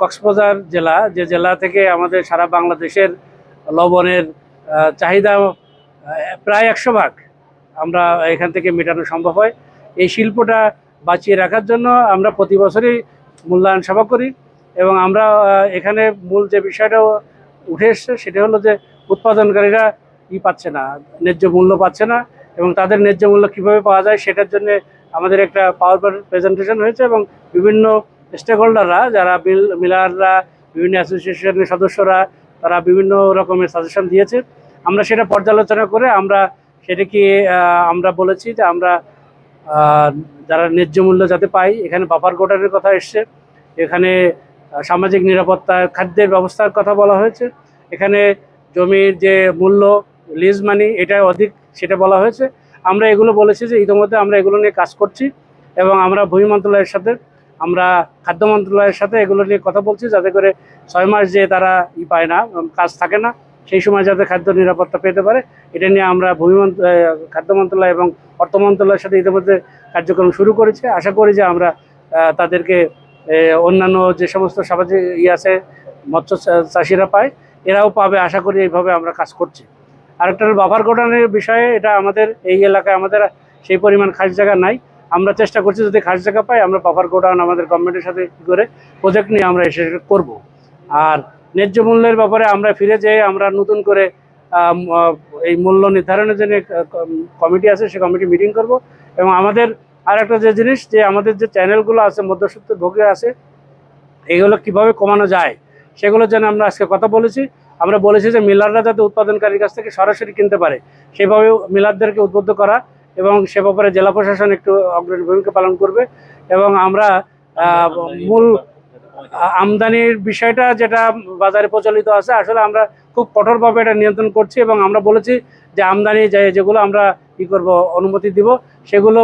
কক্সবাজার জেলা, যে জেলা থেকে আমাদের সারা বাংলাদেশের লবণের চাহিদা প্রায় একশো ভাগ আমরা এখান থেকে মেটানো সম্ভব হয়। এই শিল্পটা বাঁচিয়ে রাখার জন্য আমরা প্রতি বছরই মূল্যায়ন সভা করি এবং আমরা এখানে মূল যে বিষয়টা উঠে এসছে সেটা হলো যে উৎপাদনকারীরা ই পাচ্ছে না, ন্যায্য মূল্য পাচ্ছে না এবং তাদের ন্যায্য মূল্য কীভাবে পাওয়া যায় সেটার জন্য আমাদের একটা পাওয়ার প্রেজেন্টেশন হয়েছে এবং বিভিন্ন স্টেক হোল্ডাররা যারা মিল মিলাররা, বিভিন্ন অ্যাসোসিয়েশনের সদস্যরা, তারা বিভিন্ন রকমের সাজেশন দিয়েছে। আমরা সেটা পর্যালোচনা করে আমরা সেটাকে আমরা বলেছি যে আমরা যারা ন্যায্য মূল্য যাতে পাই, এখানে বাফার কোটারের কথা এসছে। এখানে সামাজিক নিরাপত্তা, খাদ্যের ব্যবস্থার কথা বলা হয়েছে। এখানে জমির যে মূল্য লিজ মানি এটা অধিক, সেটা বলা হয়েছে। আমরা এগুলো বলেছি যে ইতিমধ্যে আমরা এগুলো নিয়ে কাজ করছি এবং আমরা ভূমি মন্ত্রণালয়ের সাথে আমরা খাদ্য মন্ত্রণালয়ের সাথে এগুলো নিয়ে কথা বলছি, যাতে করে ছয় মাস যে তারা ই পায় না কাজ থাকে না, সেই সময় যাতে খাদ্য নিরাপত্তা পেতে পারে। এটা নিয়ে আমরা ভূমি খাদ্য মন্ত্রণালয় এবং অর্থ মন্ত্রণালয়ের সাথে ইতিমধ্যে কার্যক্রম শুরু করেছি। আশা করি যে আমরা তাদেরকে অন্যান্য যে সমস্ত সামাজিক ই আছে, মৎস্য চাষিরা পায়, এরাও পাবে। আশা করি এইভাবে আমরা কাজ করছি। আরেকটা বাফার কোটানের বিষয়ে, এটা আমাদের, এই এলাকায় আমাদের সেই পরিমাণ খাস জায়গা নাই। আমরা চেষ্টা করছি যদি খাস জায়গা পাই, আমরা বাফার গোডাউন আমাদের গভর্নমেন্টের সাথে কি করে প্রজেক্ট নিয়ে আমরা এসে করব। আর ন্যায্য মূল্যের ব্যাপারে আমরা ফিরে যেয়ে আমরা নতুন করে এই মূল্য নির্ধারণের জন্য কমিটি আছে, সে কমিটি মিটিং করব। এবং আমাদের আর একটা যে জিনিস, যে আমাদের যে চ্যানেলগুলো আছে মধ্যসূত্র ভোগে আছে, এগুলো কীভাবে কমানো যায়, সেগুলো যেন আমরা আজকে কথা বলেছি। আমরা বলেছি যে মিলাররা যাতে উৎপাদনকারীর কাছ থেকে সরাসরি কিনতে পারে সেভাবে মিলারদেরকে উদ্বুদ্ধ করা। এবং সে ব্যাপারে জেলা প্রশাসন একটু অগ্রণী ভূমিকা পালন করবে এবং আমরা মূল আমদানির বিষয়টা যেটা বাজারে প্রচলিত আছে আসলে আমরা খুব কঠোরভাবে এটা নিয়ন্ত্রণ করছি এবং আমরা বলেছি যে আমদানি যেগুলো আমরা কি করব অনুমতি দিব সেগুলো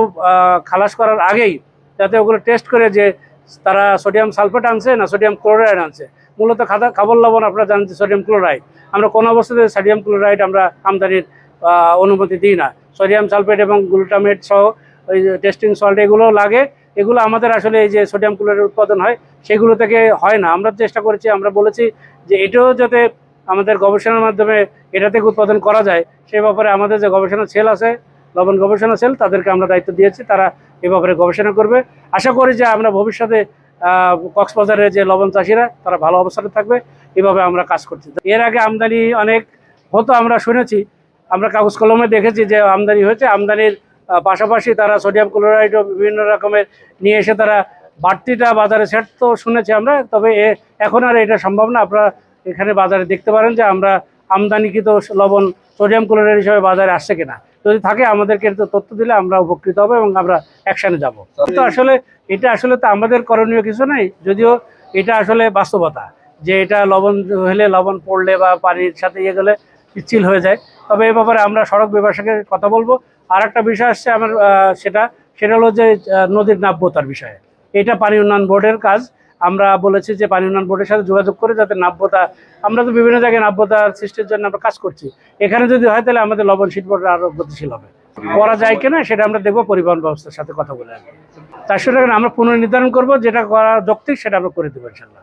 খালাস করার আগেই যাতে ওগুলো টেস্ট করে যে তারা সোডিয়াম সালফেট আনছে না সোডিয়াম ক্লোরাইড আনছে। মূলত খাদা খাবার লবণ আপনারা জানেন সোডিয়াম ক্লোরাইড আমরা কোনো অবস্থাতে সোডিয়াম ক্লোরাইড আমরা আমদানির অনুমতি দিই না। সোডিয়াম সালফেট এবং গ্লুটামেট সহ ওই টেস্টিং সল্ট এগুলো লাগে। এগুলো আমাদের আসলে এই যে সোডিয়াম ক্লোরাইড উৎপাদন হয়, সেগুলো থেকে হয় না। আমরা চেষ্টা করেছি, আমরা বলেছি যে এটাও যাতে আমাদের গবেষণার মাধ্যমে এটা থেকে উৎপাদন করা যায়, সে ব্যাপারে আমাদের যে গবেষণা সেল আছে, লবণ গবেষণা সেল, তাদেরকে আমরা দায়িত্ব দিয়েছি, তারা এ ব্যাপারে গবেষণা করবে। আশা করি যে আমরা ভবিষ্যতে কক্সবাজারের যে লবণ চাষিরা, তারা ভালো অবস্থানে থাকবে। এভাবে আমরা কাজ করছি। এর আগে আমদানি অনেক হতো, আমরা শুনেছি। আমরা কাগজ কলমে দেখেছি যে আমদানি হয়েছে। আমদানির পাশাপাশি তারা সোডিয়াম ক্লোরাইড ও বিভিন্ন রকমের নিয়ে এসে তারা বাড়তিটা বাজারে সেট তো শুনেছি আমরা, তবে এখন আর এটা সম্ভব না। আপনারা এখানে বাজারে দেখতে পারেন যে আমরা আমদানিকৃত লবণ, সোডিয়াম ক্লোরাইড হিসাবে বাজারে আসছে কিনা। যদি থাকে আমাদেরকে তথ্য দিলে আমরা উপকৃত হব এবং আমরা অ্যাকশানে যাব। তো আসলে এটা আসলে তো আমাদের করণীয় কিছু নেই, যদিও এটা আসলে বাস্তবতা যে এটা লবণ হলে লবণ পড়লে বা পানির সাথে ইয়ে গেলে পিচ্ছিল হয়ে যায়। তবে এ ব্যাপারে আমরা সড়ক বিভাগের কথা বলব। আর একটা বিষয় আসছে আমার সেটা সেটা হলো যে নদীর নাব্যতার বিষয়ে। এটা পানি উন্নয়ন বোর্ডের কাজ। আমরা বলেছি যে পানি উন্নয়ন বোর্ডের সাথে যোগাযোগ করে যাতে নাব্যতা, আমরা তো বিভিন্ন জায়গায় নাব্যতার সৃষ্টির জন্য আমরা কাজ করছি। এখানে যদি হয় তাহলে আমাদের লবণ শীত শিল্পটা আরও গতিশীল হবে। করা যায় কিনা সেটা আমরা দেখব, পরিবহন ব্যবস্থার সাথে কথা বলে। চারশো টাকা আমরা পুনর্নির্ধারণ করব, যেটা করা যৌক্তিক সেটা আমরা করে দেবো ইনশাল্লাহ